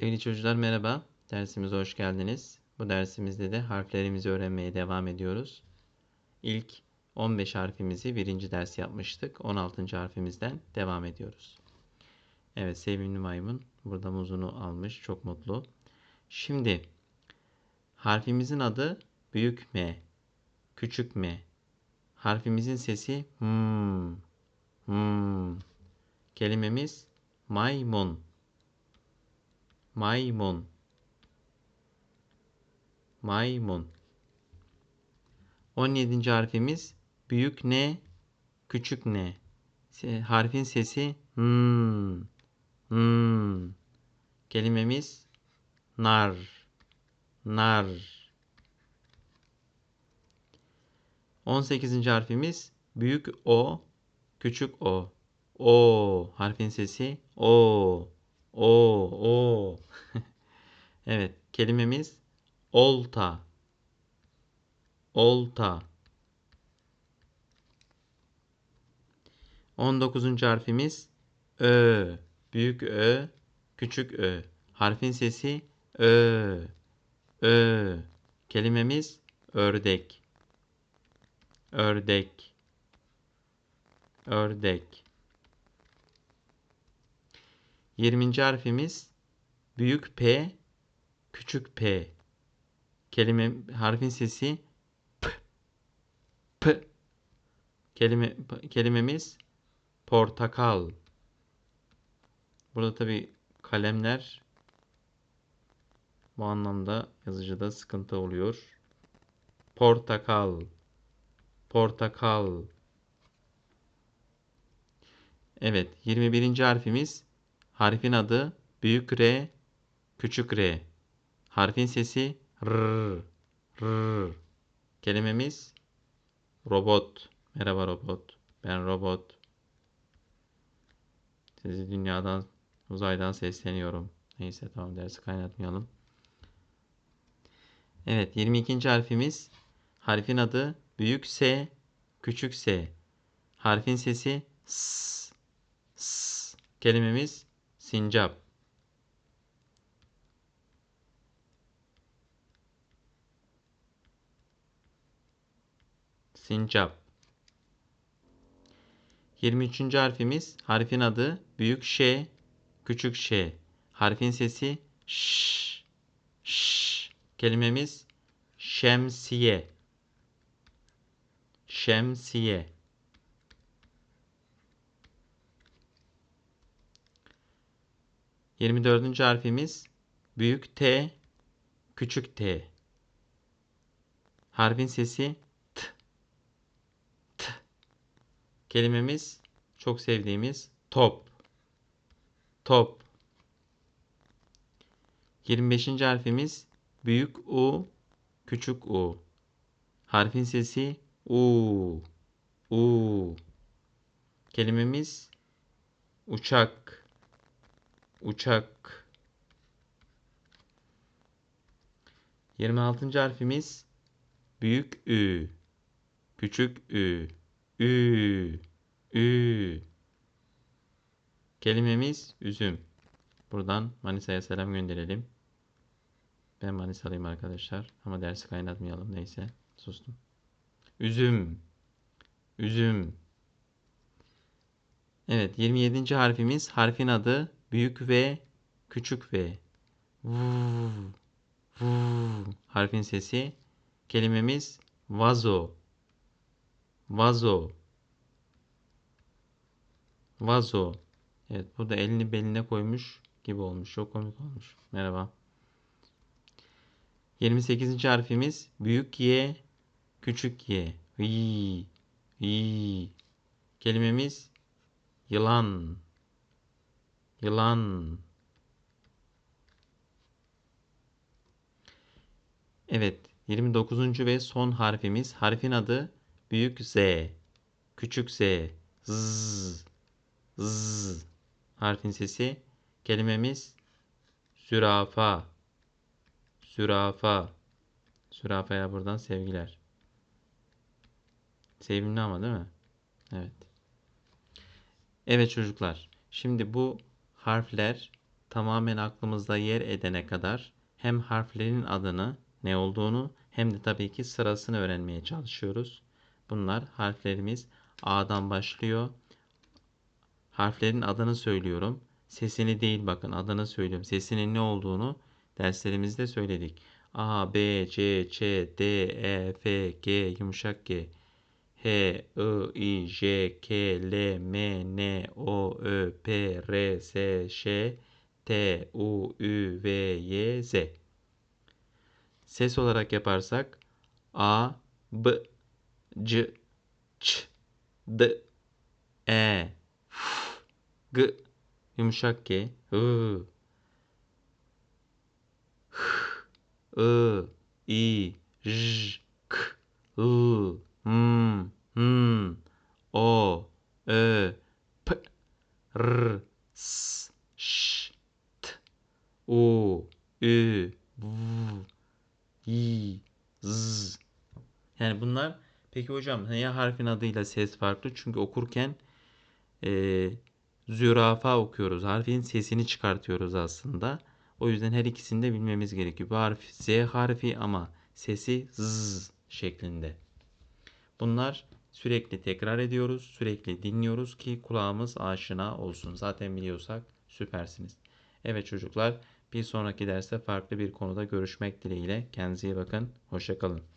Sevgili çocuklar merhaba. Dersimize hoş geldiniz. Bu dersimizde de harflerimizi öğrenmeye devam ediyoruz. İlk 15 harfimizi birinci ders yapmıştık. 16. harfimizden devam ediyoruz. Evet sevimli maymun burada muzunu almış. Çok mutlu. Şimdi harfimizin adı büyük M. Küçük M. Harfimizin sesi hmm. Hmm. Kelimemiz maymun. Maymun. Maymun. 17. harfimiz büyük ne, küçük ne. Harfin sesi hmm. Hmm. Kelimemiz nar. Nar. 18. harfimiz büyük o, küçük o. O harfin sesi o. O, o. evet, kelimemiz olta. Olta. 19. harfimiz ö. Büyük ö, küçük ö. Harfin sesi ö. Ö. Kelimemiz ördek. Ördek. Ördek. 20. harfimiz büyük P, küçük P. Kelime harfin sesi P. P. Kelime kelimemiz portakal. Burada tabi kalemler bu anlamda yazıcıda sıkıntı oluyor. Portakal. Portakal. Evet, 21. harfimiz harfin adı büyük R, küçük R. Harfin sesi R. R. Kelimemiz robot. Merhaba robot. Ben robot. Sizi dünyadan, uzaydan sesleniyorum. Neyse tamam dersi kaynatmayalım. Evet 22. harfimiz harfin adı büyük S, küçük S. Harfin sesi S. S. Kelimemiz sincap. Sincap. 23. harfimiz harfin adı büyük Ş, küçük Ş. Harfin sesi Ş. Ş. Kelimemiz şemsiye. Şemsiye. Yirmi dördüncü harfimiz büyük T, küçük T. Harfin sesi T. T. Kelimemiz çok sevdiğimiz top. Top. 25. harfimiz büyük U, küçük U. Harfin sesi U. U. Kelimemiz uçak. Uçak. 26. harfimiz büyük Ü. Küçük Ü. Ü. Ü. Kelimemiz üzüm. Buradan Manisa'ya selam gönderelim. Ben Manisalıyım arkadaşlar. Ama dersi kaynatmayalım. Neyse. Sustum. Üzüm. Üzüm. Evet. 27. harfimiz. Harfin adı büyük V, küçük V. Vuv. Vuv. Harfin sesi. Kelimemiz vazo. Vazo. Vazo. Evet. Burada elini beline koymuş gibi olmuş. Çok komik olmuş. Merhaba. 28. harfimiz büyük Y, küçük Y. Y. Y. Kelimemiz yılan. Yılan. Evet, 29. ve son harfimiz. Harfin adı büyük Z, küçük Z. Z. Z. Harfin sesi. Kelimemiz zürafa. Zürafa. Zürafaya buradan sevgiler. Sevimli ama değil mi? Evet. Evet çocuklar. Şimdi bu harfler tamamen aklımızda yer edene kadar hem harflerin adını ne olduğunu hem de tabii ki sırasını öğrenmeye çalışıyoruz. Bunlar harflerimiz A'dan başlıyor. Harflerin adını söylüyorum. Sesini değil bakın adını söylüyorum. Sesinin ne olduğunu derslerimizde söyledik. A, B, C, Ç, D, E, F, G, yumuşak G. H, I, I, J, K, L, M, N, O, Ö, P, R, S, Ş, T, U, Ü, V, Y, Z. Ses olarak yaparsak A, B, C, Ç, D, E, F, G, yumuşak G, I, H, I, I, J, K, L, M, N, O, Ö, P, R, S, Ş, T, U, Ü, V, Y, Z. Yani bunlar peki hocam niye harfin adıyla ses farklı? Çünkü okurken e, zürafa okuyoruz. Harfin sesini çıkartıyoruz aslında. O yüzden her ikisini de bilmemiz gerekiyor. Bu harf Z harfi ama sesi Z şeklinde. Bunlar sürekli tekrar ediyoruz, sürekli dinliyoruz ki kulağımız aşina olsun. Zaten biliyorsak süpersiniz. Evet çocuklar, bir sonraki derste farklı bir konuda görüşmek dileğiyle. Kendinize iyi bakın. Hoşça kalın.